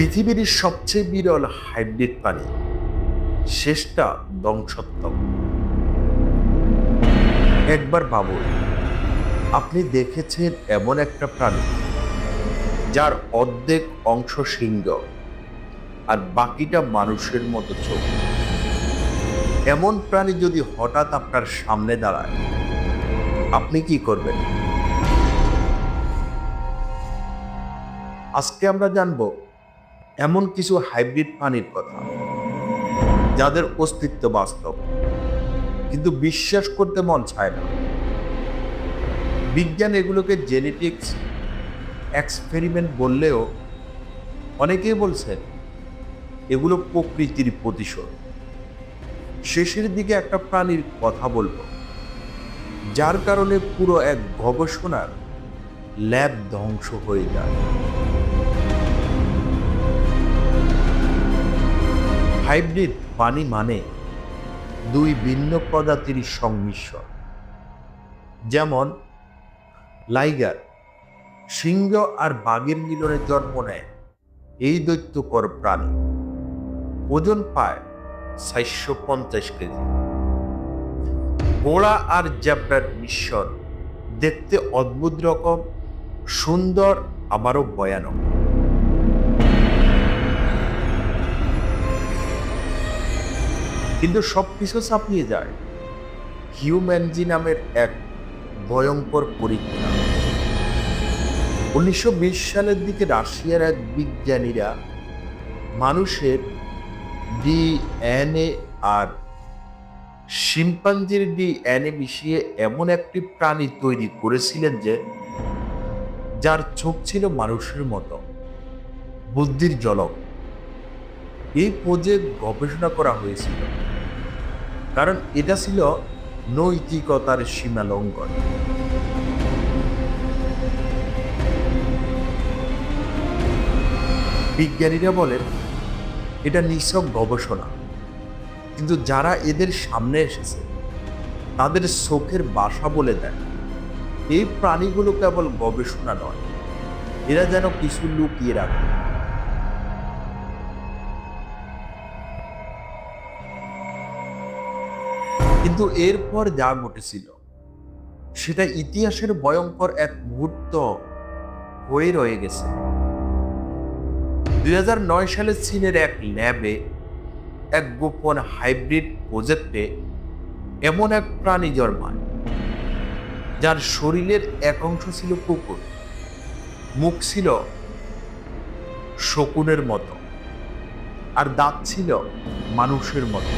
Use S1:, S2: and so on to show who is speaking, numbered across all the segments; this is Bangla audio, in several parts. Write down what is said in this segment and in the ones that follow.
S1: পৃথিবীর সবচেয়ে বিরল হাইব্রিড প্রাণী শেষটা ধ্বংসত্মক একবার ভাবুন, আপনি দেখেছেন এমন একটা প্রাণী, যার অর্ধেক অংশ সিংহ আর বাকিটা মানুষের মতো চোখ। এমন প্রাণী যদি হঠাৎ আপনার সামনে দাঁড়ায়, আপনি কি করবেন? আজকে আমরা জানব এমন কিছু হাইব্রিড প্রাণীর কথা, যাদের অস্তিত্ব বাস্তব। কিন্তু বিশ্বাস করতে মন চায় না। বিজ্ঞান এগুলোকে জেনেটিক্স এক্সপেরিমেন্ট বললেও অনেকেই বলছেন, এগুলো প্রকৃতির প্রতিশোধ। শেষের দিকে একটা প্রাণীর কথা বলব, যার কারণে পুরো এক গবেষণার ল্যাব ধ্বংস হয়ে যায়। হাইব্রিড পানি মানে দুই ভিন্ন প্রজাতির সংমিশ্রণ। যেমন, লাইগার সিংহ আর বাঘের মিলনে জন্ম নেয়, এই দৈত্যকর প্রাণী। ওজন পায় চারশো পঞ্চাশ কেজি। গোড়া আর জ্যাবরার মিশ্রণ দেখতে অদ্ভুত রকম, সুন্দর, আবারও ভয়ানক। কিন্তু সব কিছু ছাপিয়ে যায়। হিউম্যানজি নামের এক ভয়ঙ্কর পরীক্ষা উনিশশো বিশ সালের দিকে রাশিয়ার এক বিজ্ঞানীরা মানুষের ডিএনএ আর শিম্পাঞ্জির ডিএনএ মিশিয়ে এমন একটি প্রাণী তৈরি করেছিলেন যে, যার চোখ ছিল মানুষের মতো, বুদ্ধির জলক এই প্রজেক্ট গবেষণা করা হয়েছিল। কারণ এটা ছিল নৈতিকতার সীমা লঙ্ঘন। বিজ্ঞানীরা বলেন, এটা নিছক গবেষণা। কিন্তু যারা এদের সামনে এসেছে, তাদের চোখের বাসা বলে দেন। এই প্রাণীগুলো কেবল গবেষণা নয়, এরা যেন কিছু লুকিয়ে রাখে। কিন্তু এরপর যা ঘটেছিল, সেটা ইতিহাসের ভয়ঙ্কর এক মুহূর্ত হয়ে রয়ে গেছে। দু হাজার নয় সালে চীনের এক ল্যাবে এক গোপন হাইব্রিড প্রজেক্টে এমন এক প্রাণী জন্মায়, যার শরীরের এক অংশ ছিল কুকুর, মুখ ছিল শকুনের মতো, আর দাঁত ছিল মানুষের মতো।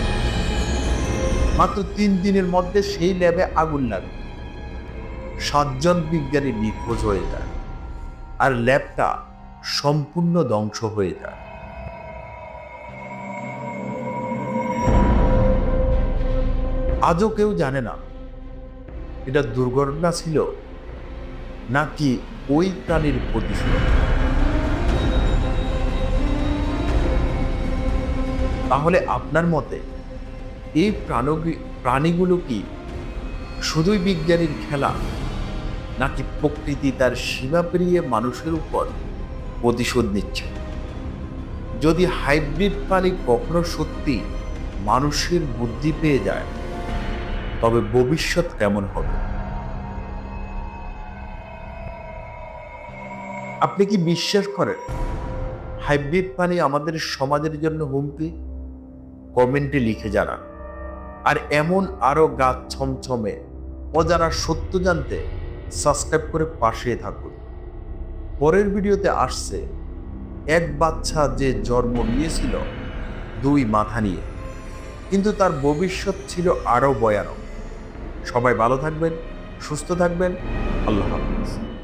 S1: মাত্র তিন দিনের মধ্যে সেই ল্যাবে আগুন লাগে সাতজন বিজ্ঞানী নিখোঁজ হয়ে যায় আর ল্যাবটা সম্পূর্ণ ধ্বংস হয়ে যায়। আজও কেউ জানে না এটা দুর্ঘটনা ছিল নাকি ওই প্রাণীর প্রতিশোধ। তাহলে আপনার মতে এই প্রাণী প্রাণীগুলো কি শুধুই বিজ্ঞানীর খেলা, নাকি প্রকৃতি তার সীমা পেরিয়ে মানুষের উপর প্রতিশোধ নিচ্ছে? যদি হাইব্রিড প্রাণী কখনো সত্যি মানুষের বুদ্ধি পেয়ে যায়, তবে ভবিষ্যৎ কেমন হবে? আপনি কি বিশ্বাস করেন হাইব্রিড প্রাণী আমাদের সমাজের জন্য হুমকি? কমেন্টে লিখে জানান। আর এমন আরও গাছ ছমছমে। অজানা সত্য জানতে সাবস্ক্রাইব করে পাশে থাকুন। পরের ভিডিওতে আসছে এক বাচ্চা যে জন্ম নিয়েছিল দুই মাথা নিয়ে। কিন্তু তার ভবিষ্যৎ ছিল আরও ভয়ানক। সবাই ভালো থাকবেন, সুস্থ থাকবেন। আল্লাহ হাফিজ।